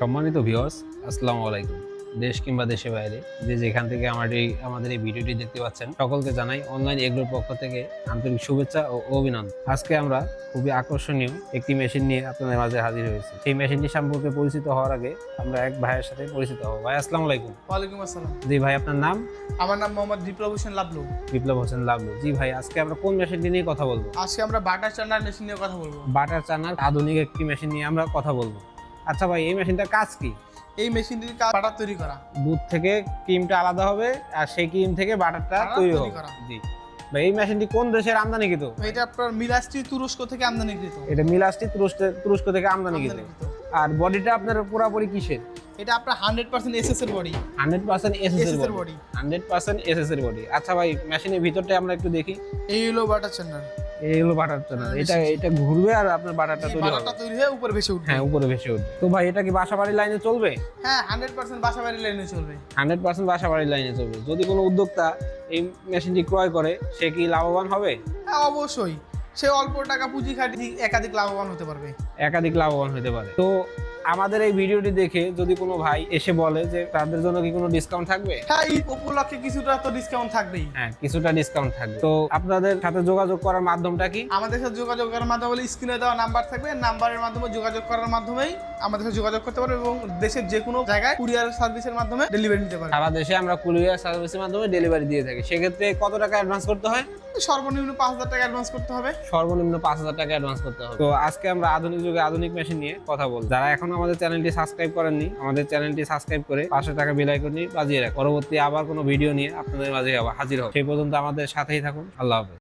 সম্মানিত ভিউয়ার্স আসসালামু আলাইকুম। দেশ কিংবা দেশের বাইরে যে যেখান থেকে আমার এই আমাদের এই ভিডিওটি দেখতে পাচ্ছেন সকলকে জানাই অনলাইন এগ্রোর পক্ষ থেকে আন্তরিক শুভেচ্ছা ও অভিনন্দন। আজকে আমরা খুবই আকর্ষণীয় একটি মেশিন নিয়ে আপনাদের মাঝে হাজির হয়েছি। সেই মেশিনটি সম্পর্কে পরিচিত হওয়ার আগে আমরা এক ভাইয়ের সাথে পরিচিত হব। ভাই আসসালাম আলাইকুম। ওয়ালাইকুম আসসালাম। জি ভাই আপনার নাম? আমার নাম মোহাম্মদ বিপ্লব হোসেন লাবলু। বিপ্লব হোসেন লাভলু জি ভাই আজকে আমরা কোন মেশিনটি নিয়ে কথা বলব? আজকে আমরা বাটার চান্নার মেশিন নিয়ে কথা বলব। বাটার চানার আধুনিক একটি মেশিন নিয়ে আমরা কথা বলব। আচ্ছা ভাই এই মেশিনটার কাজ কি? এই মেশিনটির কাজ বাটার তৈরি করা। দুধ থেকে ক্রিমটা আলাদা হবে আর সেই ক্রিম থেকে বাটারটা তৈরি হবে। জি। ভাই এই মেশিনটি কোন দেশের আমদানিকৃত? এটা আপনার মিলাস্ট্রি তুরস্ক থেকে আমদানিকৃত। এটা মিলাসটি তুরস্ক তুরস্ক থেকে আমদানিকৃত। আর বডিটা আপনার পুরোপুরি কিসের? এটা আপনার হান্ড্রেড পার্সেন্ট এসএস এর body. Hundred percent S SS এর body. Hundred percent S S এর বডি। আচ্ছা ভাই মেশিনের ভিতরটা আমরা একটু দেখি। এই হলো বাটার চান্নার এই হলো বাটার চানার হ্যাঁ, এটা এটা ঘুরবে আর আপনার বাটারটা তৈরি হবে। তৈরি হয়ে উপরে ভেসে উঠবে। হ্যাঁ উপরে ভেসে উঠবে। তো ভাই এটা কি বাসা বাড়ির লাইনে চলবে? হ্যাঁ হান্ড্রেড পার্সেন্ট বাসা বাড়ি লাইনে চলবে। হান্ড্রেড পার্সেন্ট বাসা বাড়ির লাইনে চলবে। যদি কোনো উদ্যোক্তা এই মেশিনটি ক্রয় করে সে কি লাভবান হবে? হ্যাঁ অবশ্যই। সে অল্প টাকা পুঁজি খাটিয়ে একাধিক লাভবান হতে পারবে। একাধিক লাভবান হতে পারে। তো আমাদের এই ভিডিওটি দেখে যদি কোনো ভাই এসে বলে যে তাদের জন্য কি কোনো ডিসকাউন্ট থাকবে? হ্যাঁ এই উপলক্ষে কিছুটা তো ডিসকাউন্ট থাকবেই। হ্যাঁ কিছুটা ডিসকাউন্ট থাকবে। তো আপনাদের সাথে যোগাযোগ করার মাধ্যমটা কি? আমাদের সাথে যোগাযোগ করার মাধ্যমে স্ক্রিনে দেওয়া নাম্বার থাকবে। নাম্বারের মাধ্যমে যোগাযোগ করার মাধ্যমেই আমাদের সাথে যোগাযোগ করতে পারবে এবং দেশের যে কোনো জায়গায় কুরিয়ার সার্ভিসের মাধ্যমে ডেলিভারি নিতে পারবে সারা দেশে আমরা কুরিয়ার সার্ভিসের মাধ্যমে ডেলিভারি দিয়ে থাকি। সেক্ষেত্রে কত টাকা অ্যাডভান্স করতে হয়? সর্বনিম্ন পাঁচ হাজার টাকা অ্যাডভান্স করতে হবে। সর্বনিম্ন পাঁচ হাজার টাকা অ্যাডভান্স করতে হবে। তো আজকে আমরা আধুনিক যুগে আধুনিক মেশিন নিয়ে কথা বলব। যারা এখন আমাদের চ্যানেলটি সাবস্ক্রাইব করেননি আমাদের চ্যানেলটি সাবস্ক্রাইব করে পাঁচশো টাকা বেল আইকনটি বাজিয়ে রাখ। পরবর্তী আবার কোনো ভিডিও নিয়ে আপনাদের মাঝে আবার হাজির হবে। সেই পর্যন্ত আমাদের সাথেই থাকুন। আল্লাহ হাফেজ।